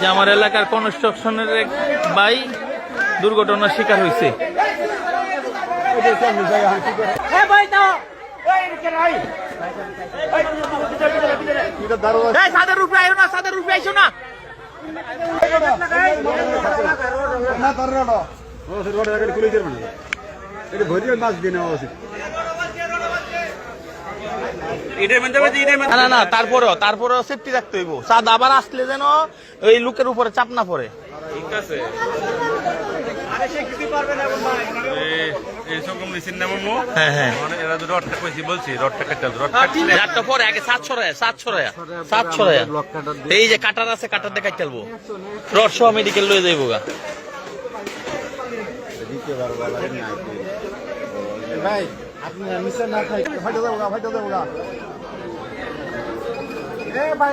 যে আমার এলাকার কনস্ট্রাকশনের এক ভাই দুর্ঘটনার শিকার হয়েছে। সাদের রূপে আইও না সাদের রূপে আইসো না। না না না তারপরেও তারপরেও সেফটি রাখতে হইব। চাঁদ আবার আসলে যেন ওই লোকের উপরে চাপ না পড়ে। এইরকম মেশিন নেব হ্যাঁ হ্যাঁ মানে এরা কইছি বলছি রডটা কেটে রড পরে আগে সাত ছড়ায় সাত ছড়ায় সাত ছড়ায় এই যে কাটার আছে কাটার দেখাই চলবো রড সহ মেডিকেল লয়ে যাইবো গা ভাই আপনি মিশে না খাই ফাইটে যাব ফাইটে যাব এ ভাই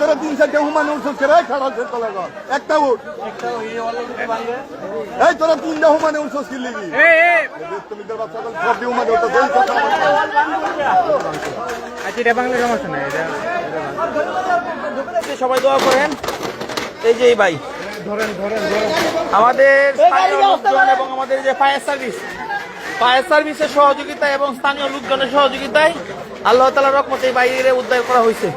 করে তিন চারটে হুমান উঠছিস রে খাড়া সে তলে গর একটা উঠ। এই তোরা তিনটা হুমানে উঠছিস কি? তুমি তোর বাচ্চা সব হুমানে উঠতো আচ্ছা এটা বাংলা সমস্যা নাই এটা সবাই দোয়া করেন। এই যে এই ভাই। ধরেন ধরেন ধরেন। আমাদের এবং আমাদের যে ফায়ার সার্ভিস ফায়ার সার্ভিসের সহযোগিতায় এবং স্থানীয় লোকজনের সহযোগিতায় আল্লাহ তালা রকমতে এই বাইরে উদ্ধার করা হয়েছে।